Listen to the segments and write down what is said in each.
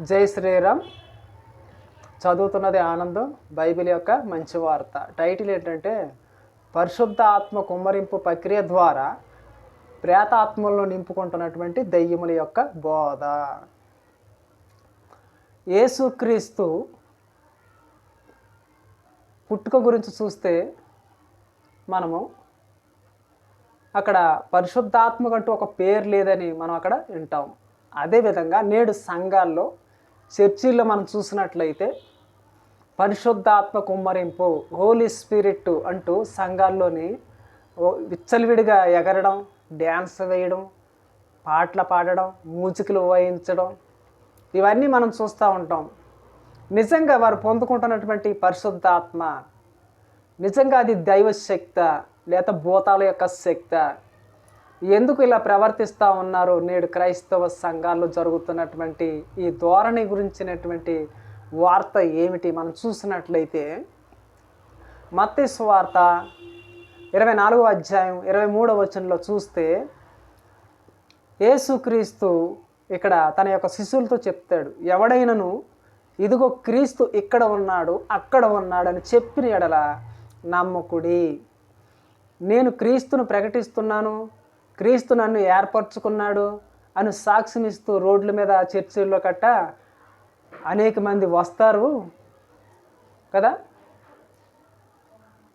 జై శ్రీరామ్. చదువుతున్నది ఆనందం బైబిల్ యొక్క మంచి వార్త. టైటిల్ ఏంటంటే పరిశుద్ధ ఆత్మ కుమ్మరింపు ప్రక్రియ ద్వారా ప్రేతాత్మలను నింపుకుంటున్నటువంటి దయ్యముల యొక్క బోధ. యేసుక్రీస్తు పుట్టుక గురించి చూస్తే మనము అక్కడ పరిశుద్ధాత్మకంటూ ఒక పేరు లేదని మనం అక్కడ వింటాం. అదేవిధంగా నేడు సంఘాల్లో చర్చిల్లో మనం చూసినట్లయితే పరిశుద్ధాత్మ కుమ్మరింపు హోలీ స్పిరిట్ అంటూ సంఘాల్లోని విచ్చలవిడిగా ఎగరడం డ్యాన్స్ వేయడం పాటలు పాడడం మూజికలు వాయించడం ఇవన్నీ మనం చూస్తూ ఉంటాం. నిజంగా వారు పొందుకుంటున్నటువంటి పరిశుద్ధాత్మ నిజంగా అది దైవ శక్త లేదా భూతాల యొక్క శక్త ఎందుకు ఇలా ప్రవర్తిస్తూ ఉన్నారు నేడు క్రైస్తవ సంఘాల్లో జరుగుతున్నటువంటి ఈ ధోరణి గురించినటువంటి వార్త ఏమిటి? మనం చూసినట్లయితే మత్స్సు వార్త ఇరవై నాలుగో అధ్యాయం ఇరవై మూడవ వచనంలో చూస్తే యేసుక్రీస్తు ఇక్కడ తన యొక్క శిష్యులతో చెప్తాడు ఎవడైనను ఇదిగో క్రీస్తు ఇక్కడ ఉన్నాడు అక్కడ ఉన్నాడు అని చెప్పిన ఎడల నమ్మకుడి. నేను క్రీస్తును ప్రకటిస్తున్నాను క్రీస్తు నన్ను ఏర్పరచుకున్నాడు అని సాక్ష్యమిస్తూ రోడ్ల మీద చర్చిల్లో కట్ట అనేక మంది వస్తారు కదా?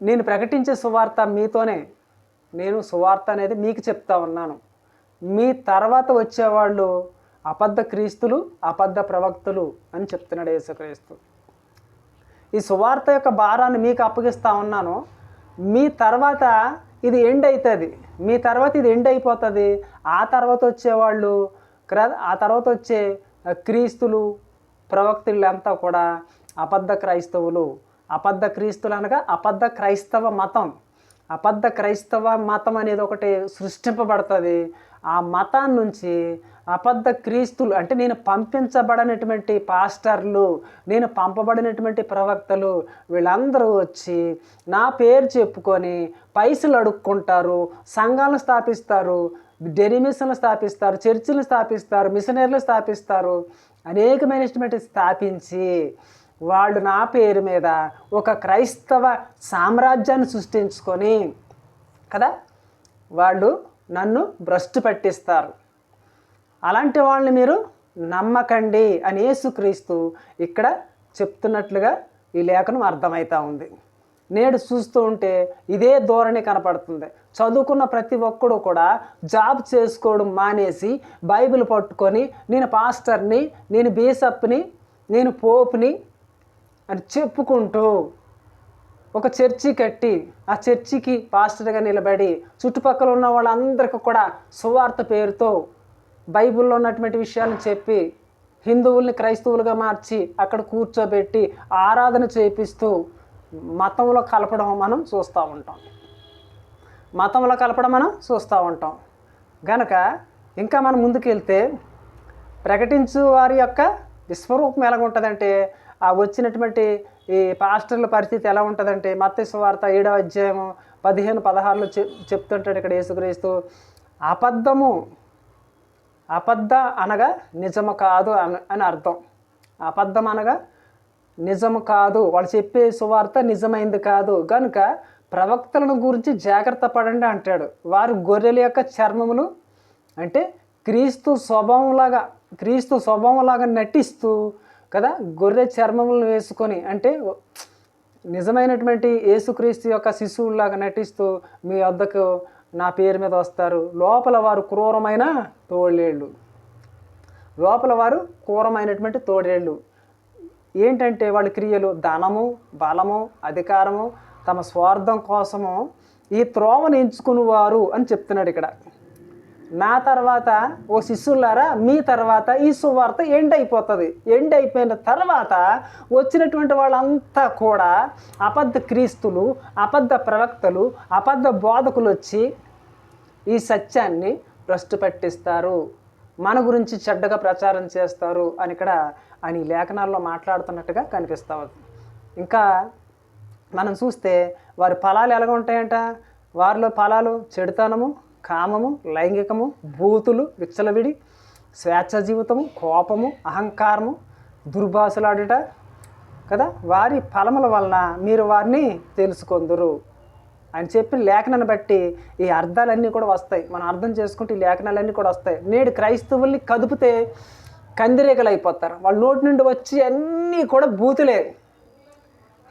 నేను ప్రకటించే సువార్త మీతోనే. నేను సువార్త అనేది మీకు చెప్తా ఉన్నాను. మీ తర్వాత వచ్చేవాళ్ళు అబద్ధ క్రీస్తులు అబద్ధ ప్రవక్తులు అని చెప్తున్నాడు యేసుక్రీస్తు. ఈ సువార్త యొక్క భారాన్ని మీకు అప్పగిస్తా ఉన్నాను. మీ తర్వాత ఇది ఎండ్ అవుతుంది మీ తర్వాత ఇది ఎండ్ అయిపోతుంది. ఆ తర్వాత వచ్చేవాళ్ళు క్ర- ఆ తర్వాత వచ్చే క్రీస్తులు ప్రవక్తులంతా కూడా అబద్ధ క్రైస్తవులు. అబద్ధ క్రీస్తులు అనగా అబద్ధ క్రైస్తవ మతం. అబద్ధ క్రైస్తవ మతం అనేది ఒకటి సృష్టింపబడుతుంది. ఆ మతాన్ని నుంచి అబద్ధ క్రీస్తులు అంటే నేను పంపించబడినటువంటి పాస్టర్లు నేను పంపబడినటువంటి ప్రవక్తలు వీళ్ళందరూ వచ్చి నా పేరు చెప్పుకొని పైసలు అడుక్కుంటారు సంఘాలను స్థాపిస్తారు డెనిమిషన్లు స్థాపిస్తారు చర్చిలు స్థాపిస్తారు మిషనరీలు స్థాపిస్తారు అనేకమైనటువంటి స్థాపించి వాళ్ళు నా పేరు మీద ఒక క్రైస్తవ సామ్రాజ్యాన్ని సృష్టించుకొని కదా వాళ్ళు నన్ను భ్రష్టు పట్టిస్తారు. అలాంటి వాళ్ళని మీరు నమ్మకండి అని యేసుక్రీస్తు ఇక్కడ చెప్తున్నట్లుగా ఈ లేఖనం అర్థమవుతా ఉంది. నేడు చూస్తూ ఉంటే ఇదే ధోరణి కనపడుతుంది. చదువుకున్న ప్రతి ఒక్కడు కూడా జాబ్ చేసుకోవడం మానేసి బైబిల్ పట్టుకొని నేను పాస్టర్ని నేను బీసప్ని నేను పోపుని అని చెప్పుకుంటూ ఒక చర్చి కట్టి ఆ చర్చికి పాస్టర్గా నిలబడి చుట్టుపక్కల ఉన్న వాళ్ళందరికీ కూడా సువార్త పేరుతో బైబిల్లో ఉన్నటువంటి విషయాలను చెప్పి హిందువుల్ని క్రైస్తవులుగా మార్చి అక్కడ కూర్చోబెట్టి ఆరాధన చేపిస్తూ మతంలో కలపడం మనం చూస్తూ ఉంటాం. మతంలో కలపడం మనం చూస్తూ ఉంటాం. గనక ఇంకా మనం ముందుకెళ్తే ప్రకటించు వారి యొక్క విశ్వరూపం ఎలా ఉంటుందంటే ఆ వచ్చినటువంటి ఈ పాస్టర్ల పరిస్థితి ఎలా ఉంటుందంటే మత్స్య వార్త ఏడవ అధ్యాయము పదిహేను పదహారులో చెప్ చెప్తుంటాడు ఇక్కడ యేసుక్రీస్తు అబద్ధము అబద్ధ అనగా నిజము కాదు అని అని అర్థం. అబద్ధం అనగా నిజము కాదు. వాళ్ళు చెప్పే సువార్త నిజమైంది కాదు. కనుక ప్రవక్తలను గురించి జాగ్రత్త పడండి అంటాడు. వారు గొర్రెల యొక్క చర్మములు అంటే క్రీస్తు స్వభావంలాగా క్రీస్తు స్వభావంలాగా నటిస్తూ కదా గొర్రె చర్మములను వేసుకొని అంటే నిజమైనటువంటి యేసుక్రీస్తు యొక్క శిశువులాగా నటిస్తూ మీ వద్దకు నా పేరు మీద వస్తారు. లోపల వారు క్రూరమైన తోడేళ్ళు. లోపల వారు క్రూరమైనటువంటి తోడేళ్ళు. ఏంటంటే వాళ్ళ క్రియలు ధనము బలము అధికారము తమ స్వార్థం కోసము ఈ త్రోవను ఎంచుకునేవారు అని చెప్తున్నాడు ఇక్కడ. నా తర్వాత ఓ శిష్యులారా మీ తర్వాత ఈ సువార్త ఎండ్ అయిపోతుంది ఎండ్ అయిపోయిన తర్వాత వచ్చినటువంటి వాళ్ళంతా కూడా అబద్ధ క్రీస్తులు అబద్ధ ప్రవక్తలు అబద్ధ బోధకులు వచ్చి ఈ సత్యాన్ని భ్రష్టు పట్టిస్తారు మన గురించి చెడ్డగా ప్రచారం చేస్తారు అని ఇక్కడ ఆయన లేఖనాల్లో మాట్లాడుతున్నట్టుగా కనిపిస్తా ఉంది. ఇంకా మనం చూస్తే వారి ఫలాలు ఎలాగ ఉంటాయంట వారిలో ఫలాలు చెడుతనము కామము లైంగికము భూతులు విచ్చలవిడి స్వేచ్ఛ జీవితము కోపము అహంకారము దుర్భాషలాడుట కదా? వారి ఫలముల వలన మీరు వారిని తెలుసుకొందురు అని చెప్పి లేఖనాన్ని బట్టి ఈ అర్థాలన్నీ కూడా వస్తాయి. మనం అర్థం చేసుకుంటే ఈ లేఖనాలన్నీ కూడా వస్తాయి. నేడు క్రైస్తవుల్ని కదిపితే కందిరేకలు అయిపోతారు. వాళ్ళ నోటి నుండి వచ్చి అన్నీ కూడా బూతులే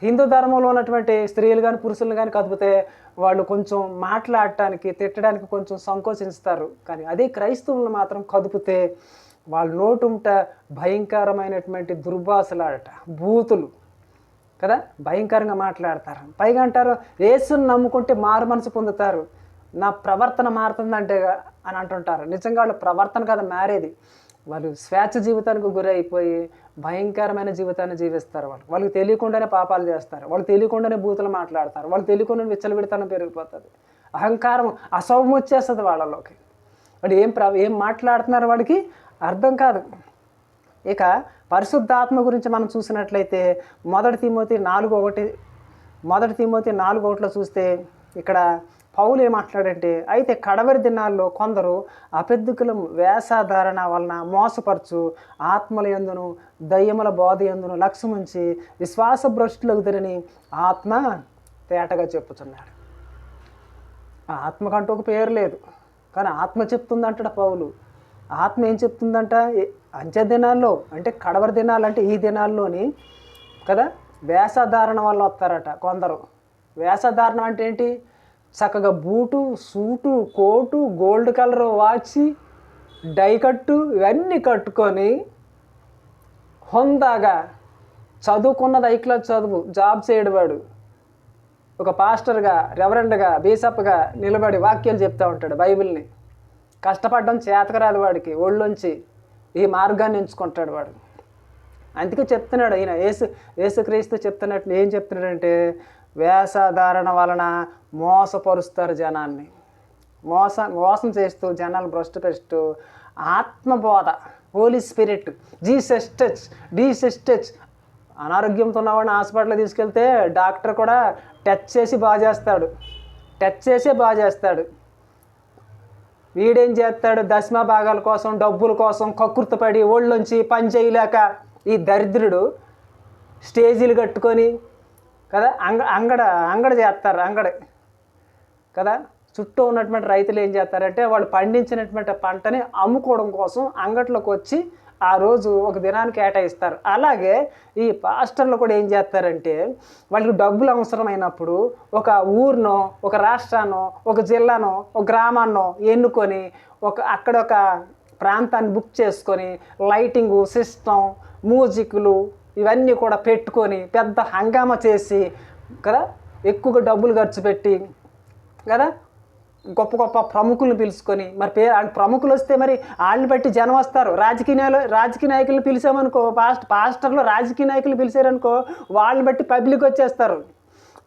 హిందూ ధర్మంలో ఉన్నటువంటి స్త్రీలు కానీ పురుషులు కానీ కదిపితే వాళ్ళు కొంచెం మాట్లాడటానికి తిట్టడానికి కొంచెం సంకోచిస్తారు కానీ అదే క్రైస్తవులను మాత్రం కదిపితే వాళ్ళ నోటుంట భయంకరమైనటువంటి దుర్భాషలాడట బూతులు. కదా? భయంకరంగా మాట్లాడతారు. పైగా అంటారు యేసుని నమ్ముకుంటే మారు మనసు పొందుతారు. నా ప్రవర్తన మారుతుందంటే అని అంటుంటారు. నిజంగా వాళ్ళ ప్రవర్తన కదా మారేది వాళ్ళు స్వేచ్ఛ జీవితానికి గురైపోయి భయంకరమైన జీవితాన్ని జీవిస్తారు వాళ్ళు. వాళ్ళకి తెలియకుండానే పాపాలు చేస్తారు. వాళ్ళు తెలియకుండానే బూతులు మాట్లాడతారు. వాళ్ళు తెలియకుండానే విచ్చలవిడితనం పెరిగిపోతుంది. అహంకారం అసౌభం వచ్చేస్తుంది వాళ్ళలోకి. వాడు ఏం ప్ర ఏం మాట్లాడుతున్నారు వాడికి? అర్థం కాదు. ఇక పరిశుద్ధాత్మ గురించి మనం చూసినట్లయితే మొదటి తిమోతి నాలుగు ఒకటి మొదటి తిమోతి నాలుగు ఒకటిలో చూస్తే ఇక్కడ పౌలు ఏమంటున్నాడంటే మాట్లాడంటే అయితే కడవరి దినాల్లో కొందరు అపెద్దుకుల వేషధారణ వలన మోసపరచు ఆత్మల ఎందును దయ్యముల బోధ ఎందును లక్ష్యముంచి విశ్వాస భ్రష్టులకు తిరిని ఆత్మ తేటగా చెప్పుచున్నాడు. ఆత్మకంటూ ఒక పేరు లేదు. కానీ ఆత్మ చెప్తుందంట పౌలు? ఆత్మ ఏం చెప్తుందంట? ఏ- అంత్య దినాల్లో అంటే కడవరి దినాలు అంటే ఈ దినాల్లోని కదా? వేషధారణ వల్ల వస్తారట కొందరు. వేషధారణ అంటే ఏంటి? చక్కగా boot suit coat gold colour watch tie కట్టు ఇవన్నీ కట్టుకొని హొందాగా చదువుకున్నది ఐక్లా చదువు జాబ్ చేయడవాడు. ఒక పాస్టర్గా రెవరెండ్గా బీసప్గా నిలబడి వాక్యాలు చెప్తూ ఉంటాడు బైబిల్ని. కష్టపడడం చేతకరాదు వాడికి ఒళ్ళుంచి ఈ మార్గాన్ని ఎంచుకుంటాడు వాడు. అందుకే చెప్తున్నాడు ఈయన యేసు యేసుక్రీస్తు చెప్తున్నట్టు ఏం చెప్తున్నాడంటే వేషధారణ వలన మోసపరుస్తారు జనాన్ని. మోస మోసం చేస్తూ జనాలు భ్రష్టు పెడుతూ ఆత్మబోధ holy spirit Jesus touch diseases touch. అనారోగ్యంతో ఉన్నవాడిని హాస్పిటల్ తీసుకెళ్తే డాక్టర్ కూడా టచ్ చేసి బాగా చేస్తాడు. టచ్ చేసే బాగా చేస్తాడు. వీడేం చేస్తాడు? దశమ భాగాల కోసం డబ్బుల కోసం కక్కుర్తపడి ఒళ్ళుంచి పని చేయలేక ఈ దరిద్రుడు స్టేజీలు కట్టుకొని కదా అంగ అంగడ అంగడ చేస్తారు అంగడ. కదా? చుట్టూ ఉన్నటువంటి రైతులు ఏం చేస్తారంటే వాళ్ళు పండించినటువంటి పంటని అమ్ముకోవడం కోసం అంగట్లోకి వచ్చి ఆ రోజు ఒక దినానికి కేటాయిస్తారు. అలాగే ఈ పాస్టర్లు కూడా ఏం చేస్తారంటే వాళ్ళకి డబ్బులు అవసరమైనప్పుడు ఒక ఊరినో ఒక రాష్ట్రానో ఒక జిల్లానో ఒక గ్రామాన్నో ఎన్నుకొని ఒక అక్కడ ఒక ప్రాంతాన్ని బుక్ చేసుకొని లైటింగు సిస్టమ్ మ్యూజిక్లు ఇవన్నీ కూడా పెట్టుకొని పెద్ద హంగామా చేసి కదా? ఎక్కువగా డబ్బులు ఖర్చు పెట్టి కదా? గొప్ప గొప్ప ప్రముఖులను పిలుచుకొని మరి పే ప్రముఖులు వస్తే మరి వాళ్ళని బట్టి జనం వస్తారు. రాజకీయ నాయకులు రాజకీయ నాయకులను పిలిచామనుకో పాస్ట్ పాస్టర్లు రాజకీయ నాయకులు పిలిచారనుకో వాళ్ళని బట్టి పబ్లిక్ వచ్చేస్తారు.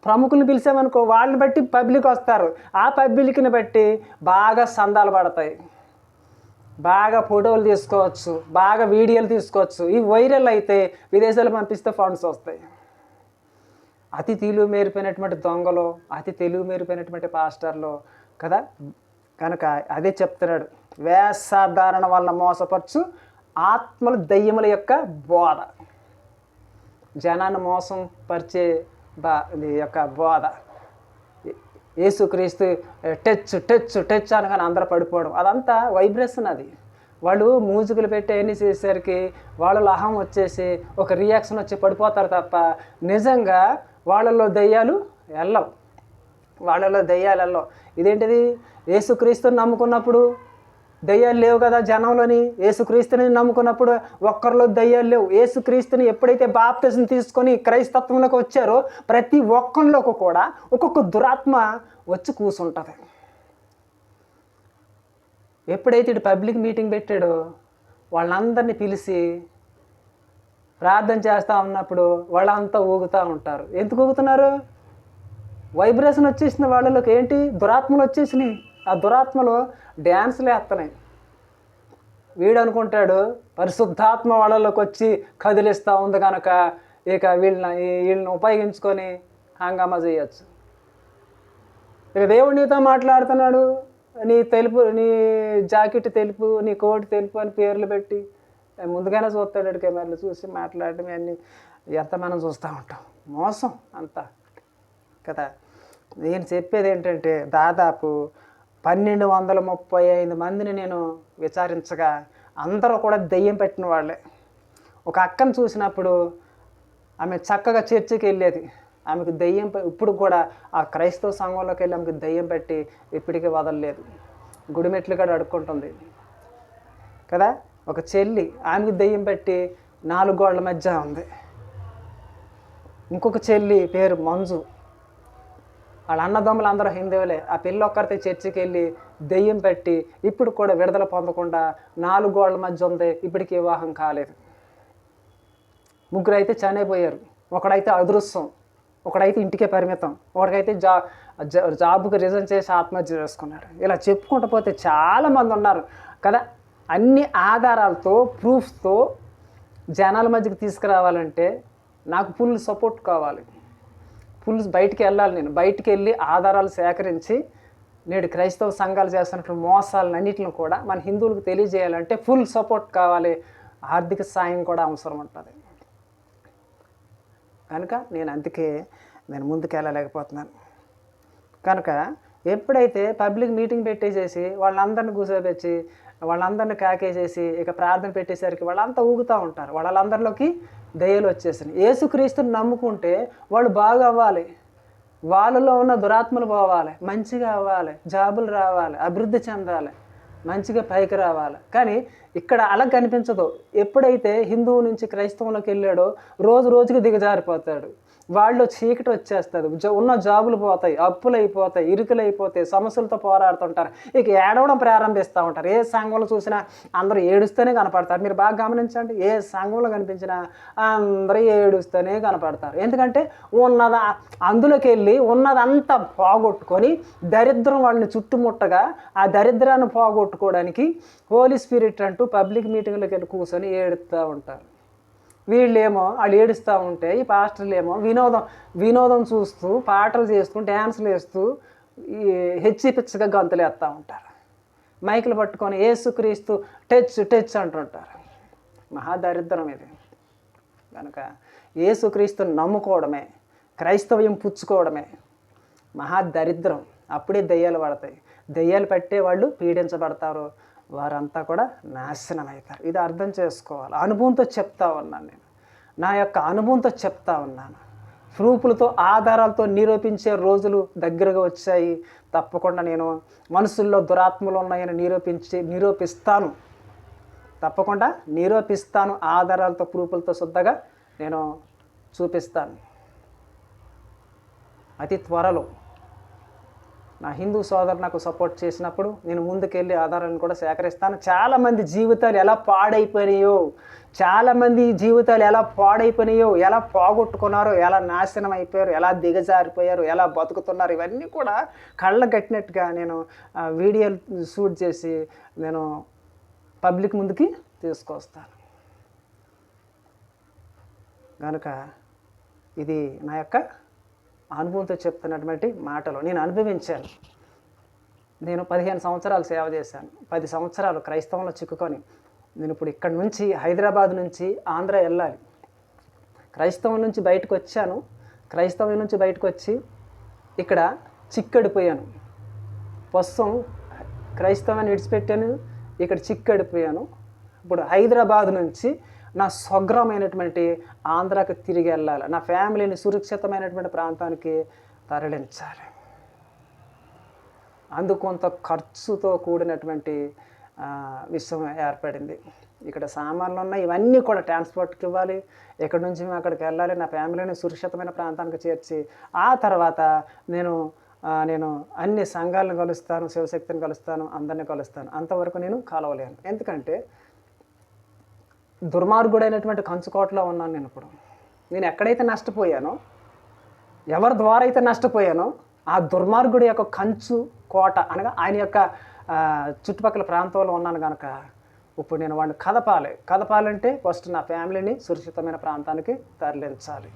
ప్రముఖులను పిలిచామనుకో వాళ్ళని బట్టి పబ్లిక్ వస్తారు. ఆ పబ్లిక్ని బట్టి బాగా సందాలు పడతాయి. బాగా ఫోటోలు తీసుకోవచ్చు బాగా వీడియోలు తీసుకోవచ్చు. ఈ వైరల్ అయితే విదేశాలు పంపిస్తే ఫండ్స్ వస్తాయి. అతి తెలుగు మేరిపోయినటువంటి దొంగలు అతి తెలుగు మేరిపోయినటువంటి పాస్టర్లు కదా? కనుక అదే చెప్తున్నాడు. వేషధారణ వల్ల మోసపరచు ఆత్మలు దయ్యముల యొక్క బోధ. జనాన్ని మోసం పరిచే బా యొక్క బోధ. యేసుక్రీస్తు టచ్ టచ్ టచ్ అనగానే అందరూ పడిపోవడం. అదంతా వైబ్రేషన్ అది. వాళ్ళు మూజికలు పెట్టి అన్ని చేసేసరికి వాళ్ళ అహం వచ్చేసి ఒక రియాక్షన్ వచ్చి పడిపోతారు తప్ప నిజంగా వాళ్ళలో దయ్యాలు వెళ్ళవు వాళ్ళలో దయ్యాలు వెళ్ళవు ఇదేంటిది? ఏసుక్రీస్తుని నమ్ముకున్నప్పుడు దయ్యాలు లేవు కదా జనంలోని? ఏసుక్రీస్తుని నమ్ముకున్నప్పుడు ఒక్కరిలో దయ్యాలు లేవు. ఏసుక్రీస్తుని ఎప్పుడైతే బాప్తిజం తీసుకొని క్రైస్తత్వంలోకి వచ్చారో ప్రతి ఒక్కరిలోకి కూడా ఒక్కొక్క దురాత్మ వచ్చి కూర్చుంటుంది ఎప్పుడైతే ఇటు పబ్లిక్ మీటింగ్ పెట్టాడో వాళ్ళందరినీ పిలిచి ప్రార్థన చేస్తూ ఉన్నప్పుడు వాళ్ళంతా ఊగుతూ ఉంటారు. ఎందుకు ఊగుతున్నారు? వైబ్రేషన్ వచ్చేసిన వాళ్ళలోకి. ఏంటి? దురాత్మలు వచ్చేసినాయి. ఆ దురాత్మలు డ్యాన్స్లు వేస్తున్నాయి వీడు అనుకుంటాడు పరిశుద్ధాత్మ వాళ్ళలోకి వచ్చి కదిలిస్తూ ఉంది కనుక ఇక వీళ్ళని వీళ్ళని ఉపయోగించుకొని హంగామా చేయొచ్చు. ఇక దేవుడు నీతో మాట్లాడుతున్నాడు నీ తెలుపు నీ జాకెట్ తెలుపు నీ కోట్ తెలుపు అని పేర్లు పెట్టి ముందుగానే చూస్తాడు కెమెరాలు చూసి మాట్లాడడం అన్నీ ఎంత మనం చూస్తూ ఉంటాం? మోసం అంతా. కదా? నేను చెప్పేది ఏంటంటే దాదాపు పన్నెండు వందల ముప్పై ఐదు మందిని నేను విచారించగా అందరూ కూడా దెయ్యం పెట్టిన వాళ్ళే. ఒక అక్కను చూసినప్పుడు ఆమె చక్కగా చర్చికి వెళ్ళేది. ఆమెకు దెయ్యం ఇప్పుడు కూడా ఆ క్రైస్తవ సంఘంలోకి వెళ్ళి ఆమెకు దెయ్యం పెట్టి ఇప్పటికీ వదలలేదు. గుడిమెట్లు కూడా అడుక్కుంటుంది. కదా? ఒక చెల్లి ఆమెకు దెయ్యం పెట్టి నాలుగు గోడల మధ్య ఉంది. ఇంకొక చెల్లి పేరు మంజు. వాళ్ళ అన్నదమ్ములు అందరూ హిందువులే. ఆ పిల్ల ఒక్కరితే చర్చికి వెళ్ళి దెయ్యం పెట్టి ఇప్పుడు కూడా విడుదల పొందకుండా నాలుగు గోడల మధ్య ఉంది. ఇప్పటికి వివాహం కాలేదు. ముగ్గురు అయితే చనిపోయారు. ఒకడైతే అదృశ్యం. ఒకడైతే ఇంటికే పరిమితం. ఒకడికైతే జా జా- జాబ్కి రిజైన్ చేసి ఆత్మహత్య చేసుకున్నాడు ఇలా చెప్పుకుంటూ పోతే చాలామంది ఉన్నారు. కదా అన్ని ఆధారాలతో ప్రూఫ్తో జనాల మధ్యకి తీసుకురావాలంటే నాకు ఫుల్ సపోర్ట్ కావాలి. ఫుల్ బయటికి వెళ్ళాలి నేను. బయటికి వెళ్ళి ఆధారాలు సేకరించి నేడు క్రైస్తవ సంఘాలు చేస్తున్నటువంటి మోసాలను అన్నింటిని కూడా మన హిందువులకు తెలియజేయాలంటే ఫుల్ సపోర్ట్ కావాలి. ఆర్థిక సాయం కూడా అవసరం ఉంటుంది. కనుక నేను అందుకే నేను ముందుకు వెళ్ళలేకపోతున్నాను. కనుక ఎప్పుడైతే పబ్లిక్ మీటింగ్ పెట్టేసేసి వాళ్ళందరిని కూర్చోబెచ్చి వాళ్ళందరిని కాకేసేసి ఇక ప్రార్థన పెట్టేసరికి వాళ్ళంతా ఊగుతూ ఉంటారు. వాళ్ళందరిలోకి దయ్యాలు వచ్చేసినాయి. యేసుక్రీస్తుని నమ్ముకుంటే వాళ్ళు బాగా అవ్వాలి. వాళ్ళలో ఉన్న దురాత్మలు పోవాలి. మంచిగా అవ్వాలి. జాబులు రావాలి. అభివృద్ధి చెందాలి. మంచిగా పైకి రావాలి. కానీ ఇక్కడ అలా కనిపించదు. ఎప్పుడైతే హిందువు నుంచి క్రైస్తవంలోకి వెళ్ళాడో రోజు రోజుకి దిగజారిపోతాడు. వాళ్ళు చీకటి వచ్చేస్తుంది ఉన్న జాబులు పోతాయి అప్పులు అయిపోతాయి ఇరుకులు అయిపోతాయి సమస్యలతో పోరాడుతుంటారు. ఇక ఏడవడం ప్రారంభిస్తూ ఉంటారు. ఏ సంఘంలో చూసినా అందరూ ఏడుస్తూనే కనపడతారు. మీరు బాగా గమనించండి ఏ సంఘంలో కనిపించినా అందరూ ఏడుస్తూనే కనపడతారు. ఎందుకంటే ఉన్నద అందులోకి వెళ్ళి ఉన్నదంతా పోగొట్టుకొని దరిద్రం వాళ్ళని చుట్టుముట్టగా ఆ దరిద్రాన్ని పోగొట్టుకోవడానికి హోలీ స్పిరిట్ అంటూ పబ్లిక్ మీటింగ్లోకి వెళ్ళి కూర్చొని ఏడుస్తూ ఉంటారు. వీళ్ళేమో వాళ్ళు ఏడుస్తూ ఉంటే ఈ పాస్టర్లు ఏమో వినోదం వినోదం చూస్తూ పాటలు చేస్తూ డ్యాన్సులు వేస్తూ ఈ హెచ్చి పిచ్చగా గంతులు వేస్తూ ఉంటారు. మైకులు పట్టుకొని ఏసుక్రీస్తు టచ్ టచ్ అంటుంటారు. మహాదరిద్రం ఇది. కనుక ఏసుక్రీస్తుని నమ్ముకోవడమే క్రైస్తవ్యం పుచ్చుకోవడమే మహాదరిద్రం అప్పుడే దెయ్యాలు పడతాయి. దెయ్యాలు పట్టే వాళ్ళు పీడించబడతారు. వారంతా కూడా నాశనం అవుతారు ఇది అర్థం చేసుకోవాలి. అనుభవంతో చెప్తా ఉన్నాను నేను. నా యొక్క అనుభవంతో చెప్తా ఉన్నాను. ప్రూఫ్లతో ఆధారాలతో నిరూపించే రోజులు దగ్గరగా వచ్చాయి. తప్పకుండా నేను మనసుల్లో దురాత్మలు ఉన్నాయని నిరూపించి నిరూపిస్తాను. తప్పకుండా నిరూపిస్తాను. ఆధారాలతో ప్రూఫ్లతో శుద్ధగా నేను చూపిస్తాను. అతి త్వరలో నా హిందూ సోదరు నాకు సపోర్ట్ చేసినప్పుడు నేను ముందుకెళ్ళి ఆధారాలను కూడా సేకరిస్తాను. చాలామంది జీవితాలు ఎలా పాడైపోయినాయో చాలామంది జీవితాలు ఎలా పాడైపోయినాయో ఎలా పోగొట్టుకున్నారో ఎలా నాశనం అయిపోయారు ఎలా దిగజారిపోయారు ఎలా బతుకుతున్నారు ఇవన్నీ కూడా కళ్ళ కట్టినట్టుగా నేను వీడియోలు షూట్ చేసి నేను పబ్లిక్ ముందుకి తీసుకొస్తాను. కనుక ఇది నా యొక్క అనుభవంతో చెప్తున్నటువంటి మాటలు నేను అనుభవించాను. నేను పదిహేను సంవత్సరాలు సేవ చేశాను. పది సంవత్సరాలు క్రైస్తవంలో చిక్కుకొని నేను ఇప్పుడు ఇక్కడ నుంచి హైదరాబాద్ నుంచి ఆంధ్ర వెళ్ళాలి. క్రైస్తవం నుంచి బయటకు వచ్చాను. క్రైస్తవం నుంచి బయటకు వచ్చి ఇక్కడ చిక్కడిపోయాను. ప్రస్తుతం క్రైస్తవాన్ని విడిచిపెట్టాను. ఇక్కడ చిక్కడిపోయాను. ఇప్పుడు హైదరాబాద్ నుంచి నా స్వగ్రమైనటువంటి ఆంధ్రాకి తిరిగి వెళ్ళాలి. నా ఫ్యామిలీని సురక్షితమైనటువంటి ప్రాంతానికి తరలించాలి. అందుకు కొంత ఖర్చుతో కూడినటువంటి విషయం ఏర్పడింది. ఇక్కడ సామాన్లు ఉన్నాయి. ఇవన్నీ కూడా ట్రాన్స్పోర్ట్కి ఇవ్వాలి. ఎక్కడి నుంచి మేము అక్కడికి వెళ్ళాలి? నా ఫ్యామిలీని సురక్షితమైన ప్రాంతానికి చేర్చి ఆ తర్వాత నేను నేను అన్ని సంఘాలను కలుస్తాను శివశక్తిని కలుస్తాను అందరిని కలుస్తాను. అంతవరకు నేను కలవలేను. ఎందుకంటే దుర్మార్గుడైనటువంటి కంచుకోటలో ఉన్నాను నేను ఇప్పుడు. నేను ఎక్కడైతే నష్టపోయానో ఎవరి ద్వారా అయితే నష్టపోయానో ఆ దుర్మార్గుడి యొక్క కంచు కోట అనగా ఆయన యొక్క చుట్టుపక్కల ప్రాంతంలో ఉన్నాను కనుక ఇప్పుడు నేను వాడిని కదపాలి. కదపాలంటే ఫస్ట్ నా ఫ్యామిలీని సురక్షితమైన ప్రాంతానికి తరలించాలి.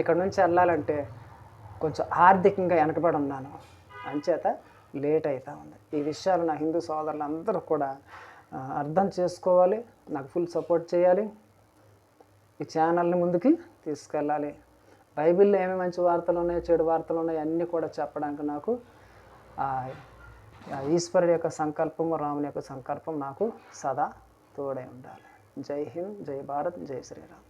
ఇక్కడ నుంచి వెళ్ళాలంటే కొంచెం ఆర్థికంగా వెనకబడి ఉన్నాను. అంచేత లేట్ అవుతా ఉంది. ఈ విషయాలు నా హిందూ సోదరులందరూ కూడా అర్థం చేసుకోవాలి నాకు ఫుల్ సపోర్ట్ చేయాలి. ఈ ఛానల్ని ముందుకి తీసుకెళ్ళాలి. బైబిల్లో ఏమేమి మంచి వార్తలు ఉన్నాయో చెడు వార్తలు ఉన్నాయో అన్నీ కూడా చెప్పడానికి నాకు ఆ, ఈశ్వరుడి యొక్క సంకల్పము రాముని యొక్క సంకల్పం నాకు సదా తోడై ఉండాలి. జై హింద్ జై భారత్ జై శ్రీరామ్.